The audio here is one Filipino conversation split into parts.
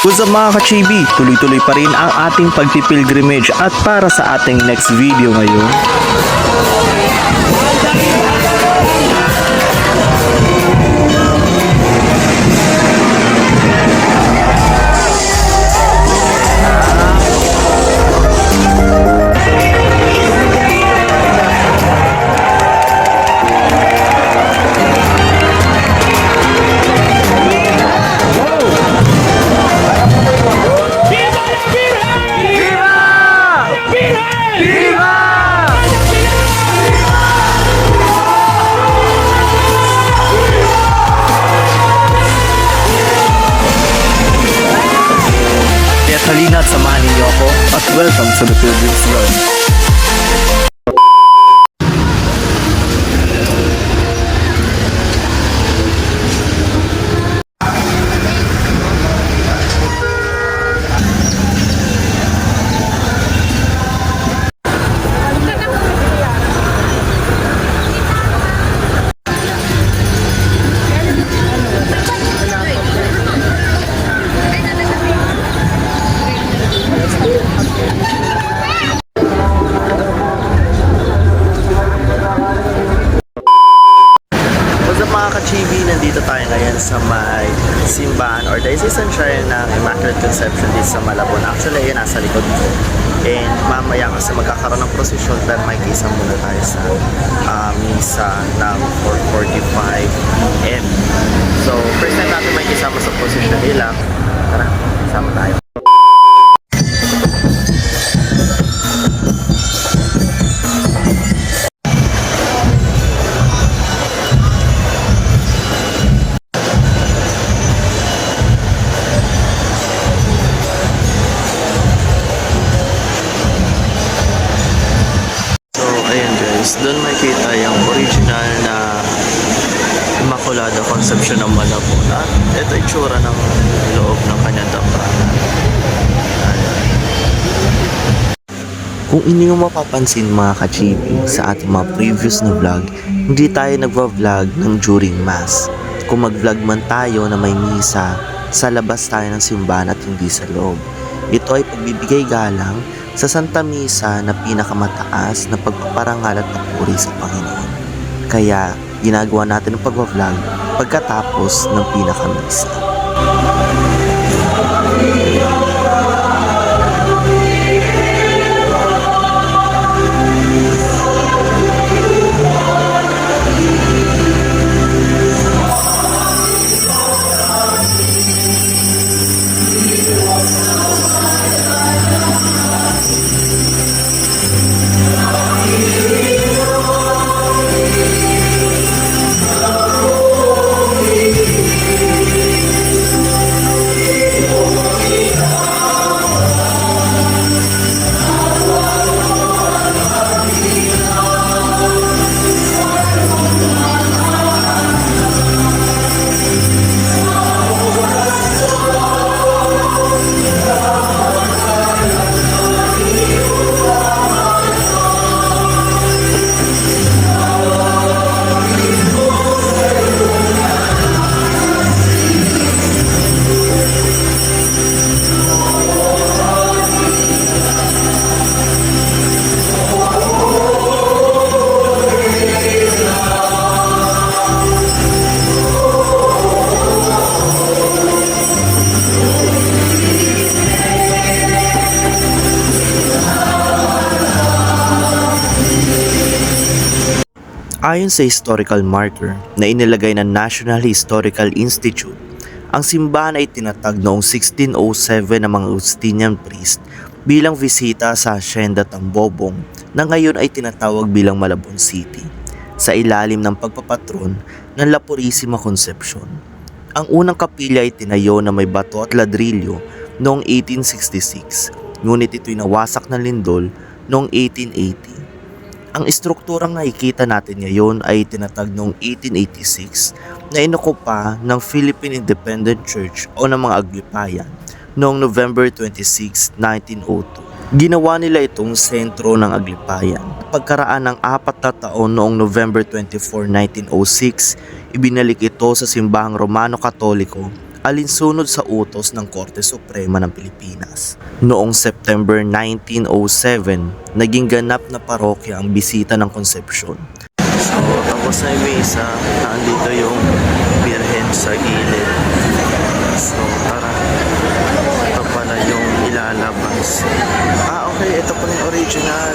What's up mga ka-chibi? Tuloy-tuloy pa rin ang ating pagpipilgrimage at para sa ating next video ngayon, Kaya halina at samahan ninyo ako at welcome to the Pilgrim's Road. Shrine ng Immaculate Conception dito sa Malabon. Actually, yun nasa likod ko. And mamaya kasi magkakaroon ng procession pero may kisa muna tayo sa ah, misa ng 4.45 p.m. So, first time natin may kisama sa procession nila. Tara, sama tayo. Ito yung tsura ng loob ng kanyang dambana. Kung inyo mapapansin mga kachibi sa ating mga previous na vlog, hindi tayo nagva-vlog ng during mass. Kung mag-vlog man tayo na may misa, sa labas tayo ng simbahan at hindi sa loob. Ito ay pagbibigay galang sa Santa Misa na pinakamataas na pagpaparangal at papuri sa Panginoon. Kaya ginagawa natin ang pagva-vlog pagkatapos ng pinakamisa. Ayon sa historical marker na inilagay ng National Historical Institute, ang simbahan ay tinatag noong 1607 ng mga Augustinian priest bilang bisita sa Hacienda Tambobong na ngayon ay tinatawag bilang Malabon City sa ilalim ng pagpapatron ng La Purisima Concepcion. Ang unang kapilya ay tinayo na may bato at ladrilyo noong 1866 ngunit ito'y nawasak ng lindol noong 1880. Ang estrukturang nakikita natin ngayon ay tinatag noong 1886 na inukupa ng Philippine Independent Church o ng mga Aglipayan noong November 26, 1902. Ginawa nila itong sentro ng Aglipayan. Pagkaraan ng apat na taon noong November 24, 1906, ibinalik ito sa simbahang Romano Katoliko alinsunod sa utos ng Korte Suprema ng Pilipinas. Noong September 1907, naging ganap na parokya ang bisita ng konsepsyon. So, tapos na yung misa, nandito yung birhen sa gilid. So, tara. Ito pala yung ilalabas. Ah, okay. Ito pala yung original.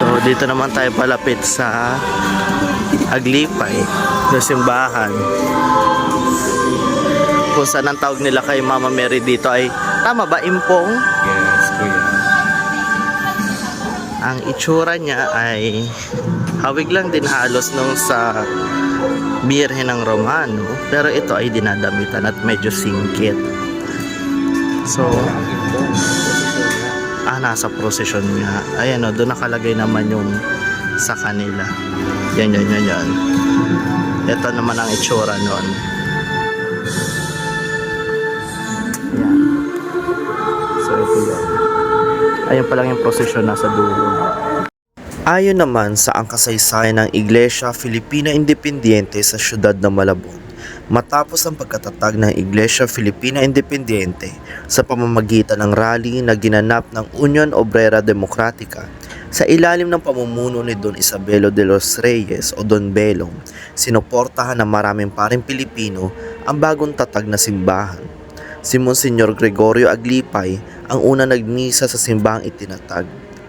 So, dito naman tayo palapit sa Aglipay, na simbahan. Kung saan ang tawag nila kay Mama Mary dito ay, tama ba, Impong? Yes, kuya. Ang itsura niya ay hawig lang din halos nung sa Birhen ng Romano. Pero ito ay dinadamitan at medyo singkit. So, nasa prosesyon nga. Ayan o, doon nakalagay naman yung sa kanila. Yan, yan, yan, yan. Ito naman ang itsura nun. Yan. So, ito yun. Ayun pa lang yung prosesyon nasa dulo. Ayon naman sa ang kasaysayan ng Iglesia Filipina Independiente sa siyudad ng Malabon, matapos ang pagkatatag ng Iglesia Filipina Independiente sa pamamagitan ng rally na ginanap ng Union Obrera Democratica sa ilalim ng pamumuno ni Don Isabelo de los Reyes o Don Belong, sinuportahan ng maraming paring Pilipino ang bagong tatag na simbahan. Si Monsignor Gregorio Aglipay ang una nagmisa sa simbahang itinatag.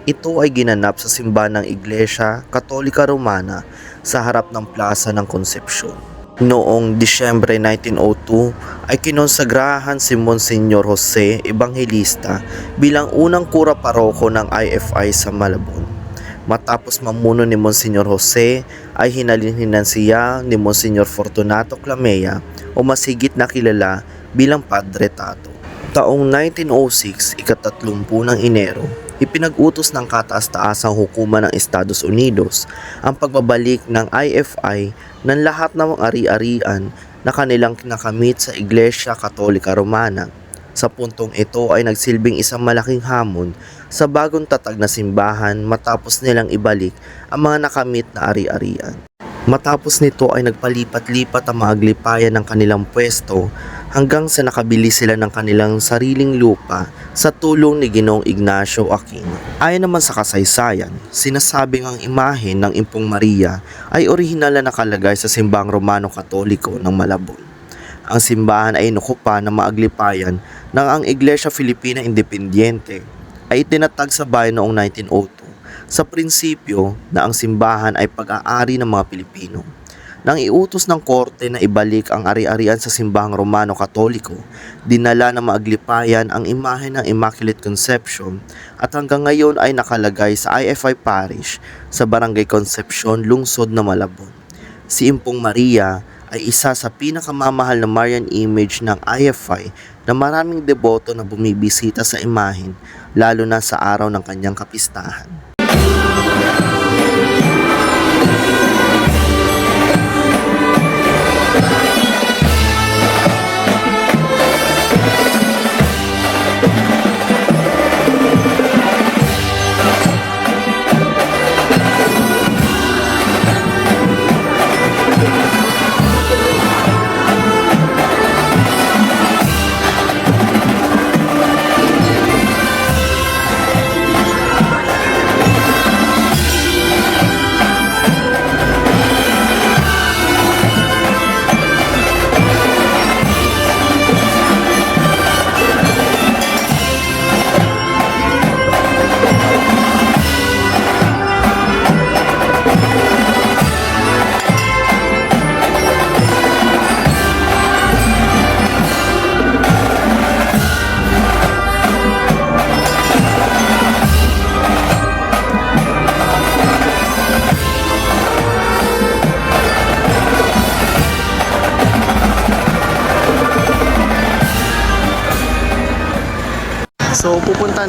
Ito ay ginanap sa simbahan ng Iglesia Katolika Romana sa harap ng Plaza ng Concepcion. Noong Disyembre 1902 ay kinonsagrahan si Monsignor Jose Evangelista bilang unang kura paroko ng IFI sa Malabon. Matapos mamuno ni Monsignor Jose ay hinalinhinan siya ni Monsignor Fortunato Clamea o masigit na kilala bilang Padre Tato. Taong 1906, ikatatlumpu ng Enero, ipinag-utos ng kataas-taasang hukuman ng Estados Unidos ang pagbabalik ng IFI ng lahat ng ari-arian na kanilang nakamit sa Iglesia Katolika Romana. Sa puntong ito ay nagsilbing isang malaking hamon sa bagong tatag na simbahan matapos nilang ibalik ang mga nakamit na ari-arian. Matapos nito ay nagpalipat-lipat ang mga aglipayan ng kanilang pwesto hanggang sa nakabili sila ng kanilang sariling lupa sa tulong ni Ginoong Ignacio Aquino. Ayon naman sa kasaysayan, sinasabing ang imahe ng Impong Maria ay orihinal na nakalagay sa simbang Romano Katoliko ng Malabon. Ang simbahan ay inukupa ng mga aglipayan ng ang Iglesia Filipina Independiente ay itinatag sa bayan noong 1902 sa prinsipyo na ang simbahan ay pag-aari ng mga Pilipino. Nang iutos ng korte na ibalik ang ari-arian sa simbahang Romano Katoliko, dinala ng maaglipayan ang imahe ng Immaculate Conception at hanggang ngayon ay nakalagay sa IFI Parish sa Barangay Concepcion, Lungsod na Malabon. Si Impong Maria ay isa sa pinakamamahal na Marian image ng IFI na maraming deboto na bumibisita sa imahin lalo na sa araw ng kanyang kapistahan. So pupunta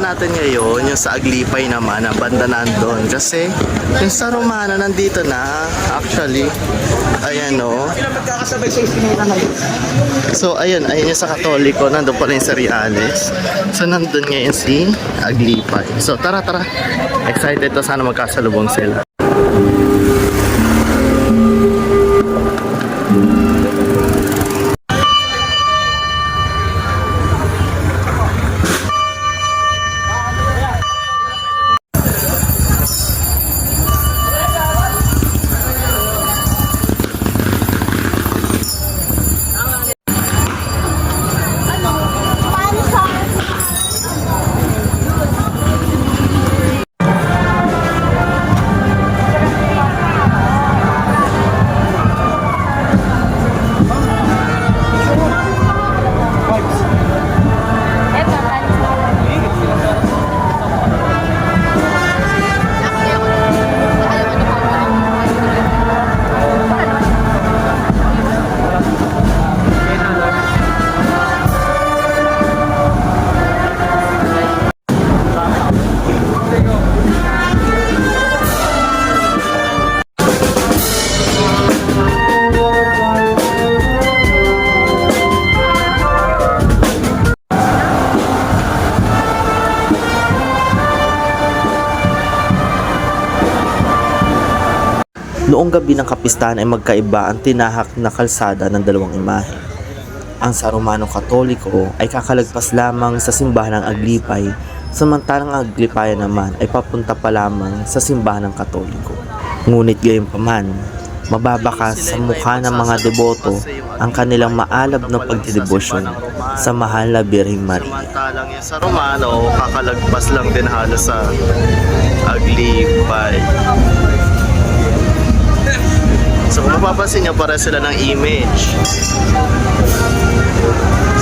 natin ngayon yung sa Aglipay naman, ang banda nandun. Kasi yung sa Romana nandito na, actually. Ayan o. So ayun, ayun yung sa Katoliko, nandun pala yung sa Reales. So nandun ngayon si Aglipay. So tara tara, excited to sana magkasalubong sila. Noong gabi ng kapistahan ay magkaiba ang tinahak na kalsada ng dalawang imahe. Ang sa Romano Katoliko ay kakalagpas lamang sa simbahan ng Aglipay, samantalang ang Aglipayan naman ay papunta pa lamang sa simbahan ng Katoliko. Ngunit gayon paman, mababakas sa mukha ng mga deboto ang kanilang maalab na pagdedebosyon sa mahal na Birhing Maria. Samantalang yung sa Romano, kakalagpas lang din halos sa Aglipay. So kung mapapansin nyo, para sila ng image.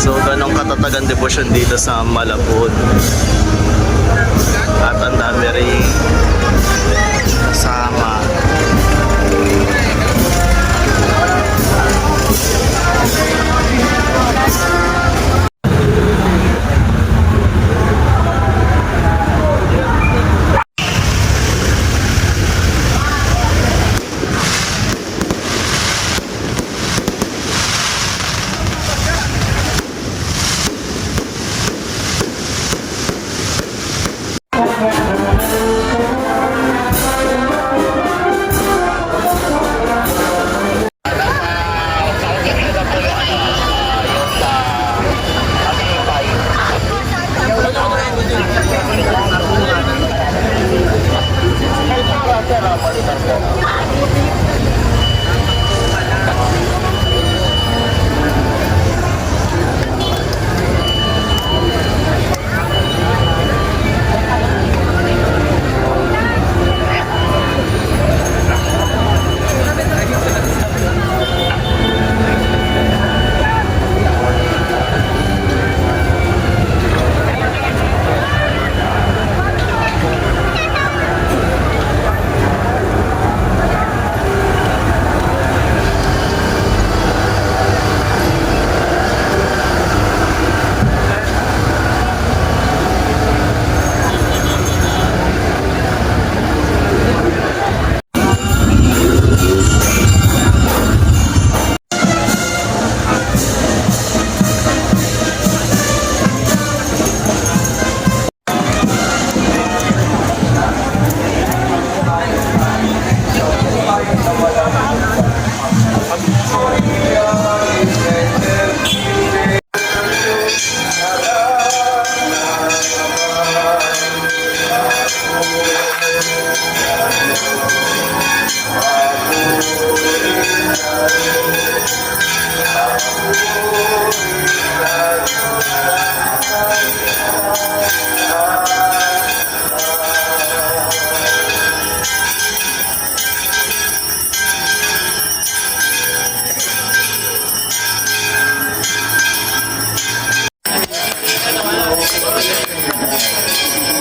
So ganong katatagan devotion dito sa Malabon. At ang dami rin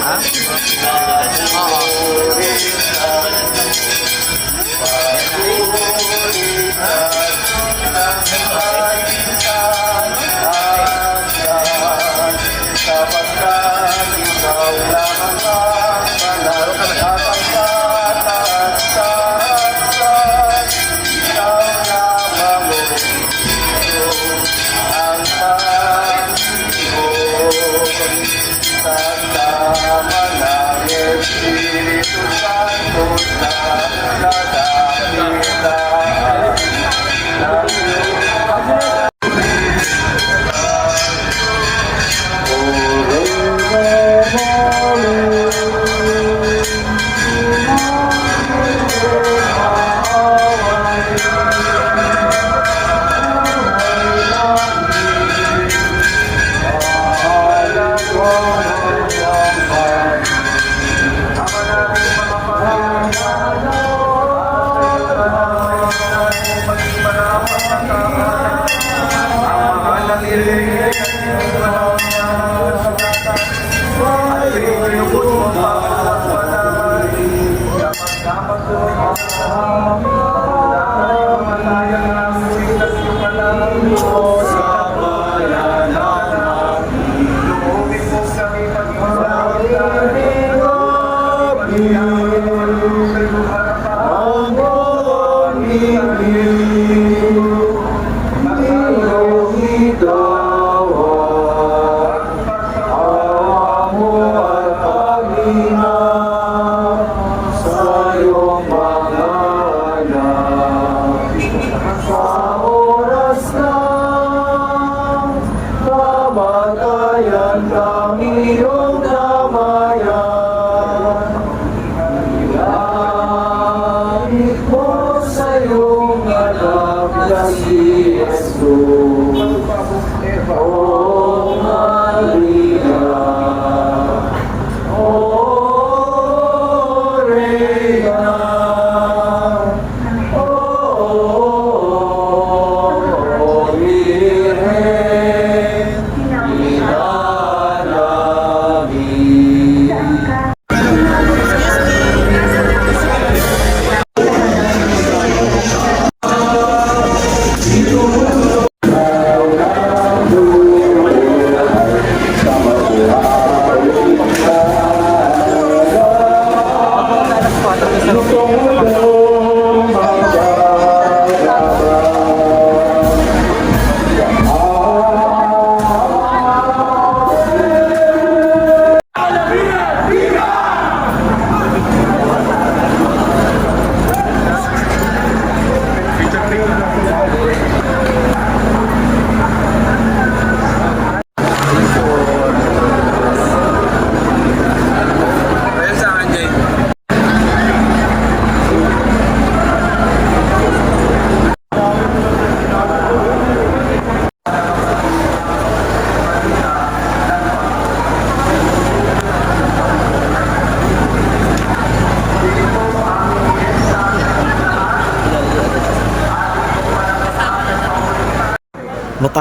Ha? Aha.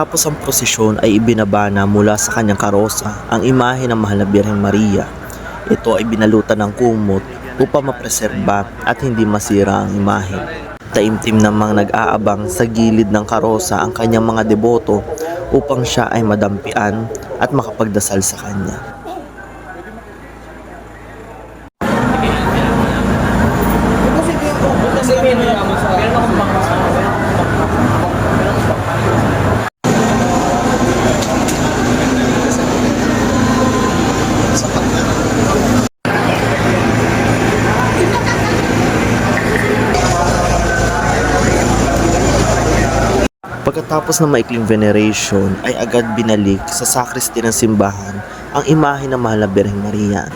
Matapos ang prosesyon ay ibinabana mula sa kanyang karosa ang imahe ng Mahal na Birheng Maria. Ito ay binalutan ng kumot upang mapreserba at hindi masira ang imahe. Taimtim namang nag-aabang sa gilid ng karosa ang kanyang mga deboto upang siya ay madampian at makapagdasal sa kanya. Pagkatapos ng maikling veneration ay agad binalik sa sakristi ng simbahan ang imahe ng Mahal na Birheng Maria.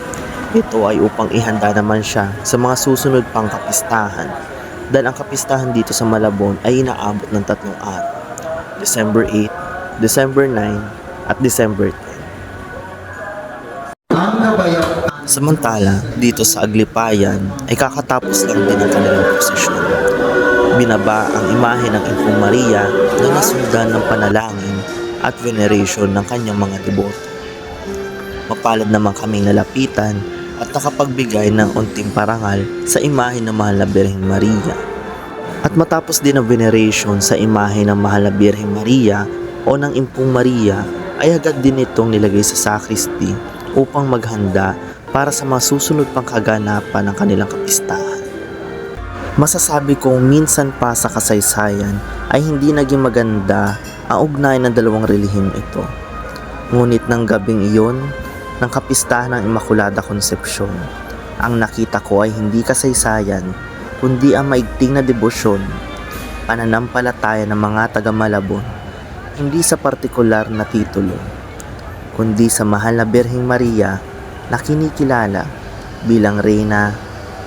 Ito ay upang ihanda naman siya sa mga susunod pang kapistahan dahil ang kapistahan dito sa Malabon ay inaabot ng tatlong araw. December 8, December 9, at December 10. Samantala, dito sa Aglipayan ay kakatapos lang din ang kanilang prosesyon. Binaba ang imahe ng Info Maria na nasundan ng panalangin at veneration ng kanyang mga deboto. Mapalad naman kaming nalapitan at nakapagbigay ng unting parangal sa imahe ng Mahal na Birheng Maria. At matapos din ang veneration sa imahe ng Mahal na Birheng Maria o ng Impong Maria ay agad din itong nilagay sa sakristi upang maghanda para sa mga susunod pang kaganapan ng kanilang kapistahan. Masasabi kong minsan pa sa kasaysayan ay hindi naging maganda ang ugnayan ng dalawang relihim ito. Ngunit ng gabing iyon, ng kapistahan ng Immaculada Concepcion, ang nakita ko ay hindi kasaysayan, kundi ang maigting na debosyon, pananampalataya ng mga taga Malabon, hindi sa partikular na titulo, kundi sa mahal na Birheng Maria na kinikilala bilang reyna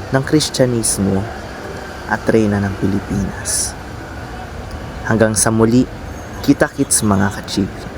ng Kristyanismo at reyna ng Pilipinas. Hanggang sa muli, kita-kits mga kachipi.